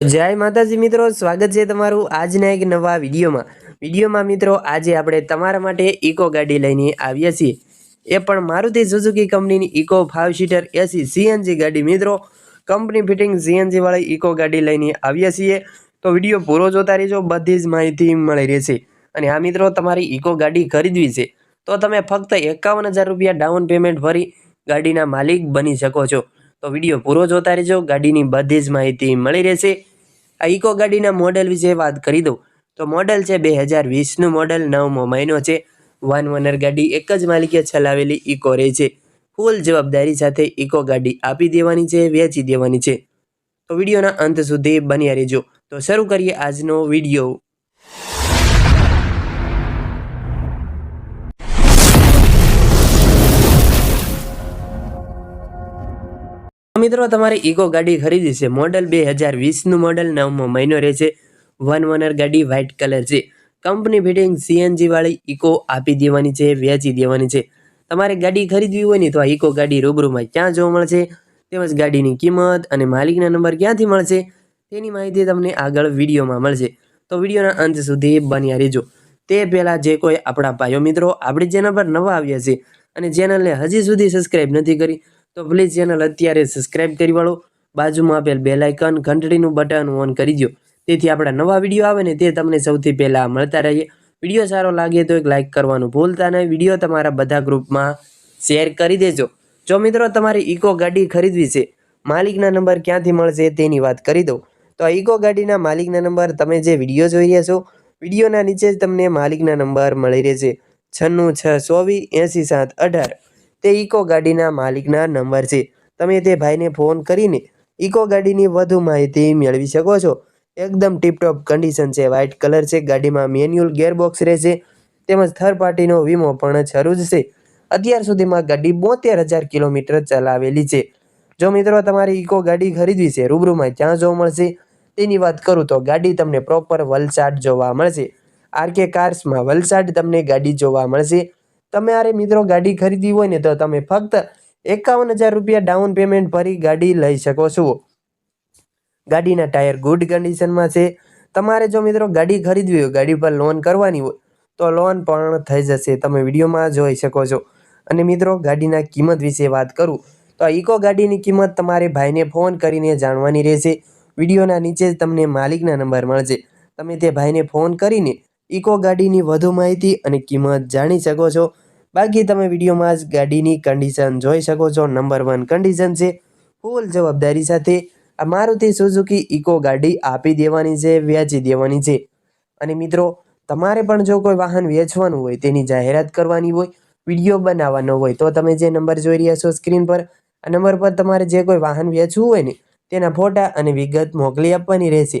જય માતાજી મિત્રો, સ્વાગત છે તમારું આજના એક નવા વિડીયોમાં. વિડીયોમાં મિત્રો, આજે આપણે તમારા માટે ઇકો ગાડી લઈને આવ્યા છીએ. એ પણ મારુતિ સુઝુકી કંપનીની Eeco five seater AC CNG ગાડી મિત્રો. કંપની ફિટિંગ સીએનજી વાળી ઇકો ગાડી લઈને આવ્યા છીએ. તો વીડિયો પૂરો જોતા રહેજો, બધી જ માહિતી મળી રહેશે. અને આ મિત્રો, તમારી ઇકો ગાડી ખરીદવી છે, તો તમે ફક્ત એકાવન રૂપિયા ડાઉન પેમેન્ટ ભરી ગાડીના માલિક બની શકો છો. તો વીડિયો પૂરો જોતા રહેજો. ગાડીની બધી જ માહિતી મળી રહેશે. આ ઇકો ગાડીના મોડેલ વિશે વાત કરી દઉં. તો મોડેલ છે બે હજાર વીસનું મોડેલ, નવમો મહિનો છે. વન ઓનર ગાડી એક જ માલિકે ચલાવેલી ઇકો રહે છે. ફૂલ જવાબદારી સાથે ઇકો ગાડી આપી દેવાની છે, વેચી દેવાની છે. તો વિડીયોના અંત સુધી બન્યા રહેજો. તો શરૂ કરીએ આજનો વીડિયો. મિત્રો, તમારે ઇકો ગાડી ખરીદી છે. મોડલ બે હજાર વીસનું મોડલ, નવમો મહિનો રહેશે વન ઓનર ગાડી વ્હાઇટ કલર છે. કંપની ફિટિંગ સીએનજી વાળી ઇકો આપી દેવાની છે, વેચી દેવાની છે. તમારે ગાડી ખરીદવી હોય ને તો આ ઇકો ગાડી રૂબરૂમાં ક્યાં જોવા મળશે? તેમજ ગાડીની કિંમત અને માલિકના નંબર ક્યાંથી મળશે? તેની માહિતી તમને આગળ વિડીયોમાં મળશે. તો વિડીયોના અંત સુધી બન્યા રહેજો. તે પહેલાં જે કોઈ આપણા ભાઈઓ મિત્રો આપણી ચેનલ પર નવા આવ્યા છે અને ચેનલને હજી સુધી સબસ્ક્રાઈબ નથી કરી તો પ્લીઝ ચેનલ અત્યારે સબસ્ક્રાઇબ કરી વાળો. બાજુમાં આપેલ બેલ આઇકન ઘંટડીનું બટન ઓન કરી દો તેથી આપણા નવા વીડિયો આવે ને તે તમને સૌથી પહેલાં મળતા રહીએ. વીડિયો સારો લાગે તો એક લાઇક કરવાનું ભૂલતા નહીં. વીડિયો તમારા બધા ગ્રુપમાં શેર કરી દેજો. જો મિત્રો તમારી ઇકો ગાડી ખરીદવી છે, માલિકના નંબર ક્યાંથી મળશે તેની વાત કરી દઉં. તો આ ઇકો ગાડીના માલિકના નંબર તમે જે વીડિયો જોઈ રહ્યા છો વિડીયોના નીચે જ તમને માલિકના નંબર મળી રહેશે. છન્નું, છ, ચોવીસ, એંસી, સાત, અઢાર. તે ઇકો ગાડીના માલિકના નંબર છે. તમે તે ભાઈને ફોન કરીને ઇકો ગાડીની વધુ માહિતી મેળવી શકો છો. એકદમ ટીપટોપ કન્ડિશન છે. વ્હાઇટ કલર છે. ગાડીમાં મેન્યુઅલ ગેરબોક્સ રહેશે. તેમજ થર્ડ પાર્ટીનો વીમો પણ જરૂર છે. અત્યાર સુધીમાં ગાડી બોતેર હજાર કિલોમીટર ચલાવેલી છે. જો મિત્રો તમારે ઇકો ગાડી ખરીદવી છે, રૂબરૂમાં ક્યાં જોવા મળશે. તેની વાત કરું તો ગાડી તમને પ્રોપર વલસાડ જોવા મળશે. આરકે કાર્સમાં વલસાડ તમને ગાડી જોવા મળશે. તમારે મિત્રો ગાડી ખરીદવી હોય ને તો તમે ફક્ત એકાવન હજાર રૂપિયા ડાઉન પેમેન્ટ ભરી ગાડી લઈ શકો છો. ગાડીના ટાયર ગુડ કન્ડિશનમાં છે. તમારે જો મિત્રો ગાડી ખરીદવી હોય, ગાડી પર લોન કરવાની હોય, તો લોન પણ થઈ જશે. તમે વિડીયોમાં જોઈ શકો છો. અને મિત્રો ગાડીના કિંમત વિશે વાત કરું, તો ઇકો ગાડીની કિંમત તમારે ભાઈને ફોન કરીને જાણવાની રહેશે. વિડીયોના નીચે જ તમને માલિકના નંબર મળશે. તમે તે ભાઈને ફોન કરીને ઇકો ગાડીની વધુ માહિતી અને કિંમત જાણી શકો છો. બાકી તમે વિડીયોમાં જ ગાડીની કન્ડિશન જોઈ શકો છો. નંબર વન કન્ડિશન છે ફૂલ જવાબદારી સાથે. આ મારુતિ સુઝુકી ઇકો ગાડી આપી દેવાની છે વેચી દેવાની છે. અને મિત્રો, તમારે પણ જો કોઈ વાહન વેચવાનું હોય, તેની જાહેરાત કરવાની હોય, વીડિયો બનાવવાનો હોય, તો તમે જે નંબર જોઈ રહ્યા છો સ્ક્રીન પર, આ નંબર પર તમારે જે કોઈ વાહન વેચવું હોય ને, તેના ફોટા અને વિગત મોકલી આપવાની રહેશે.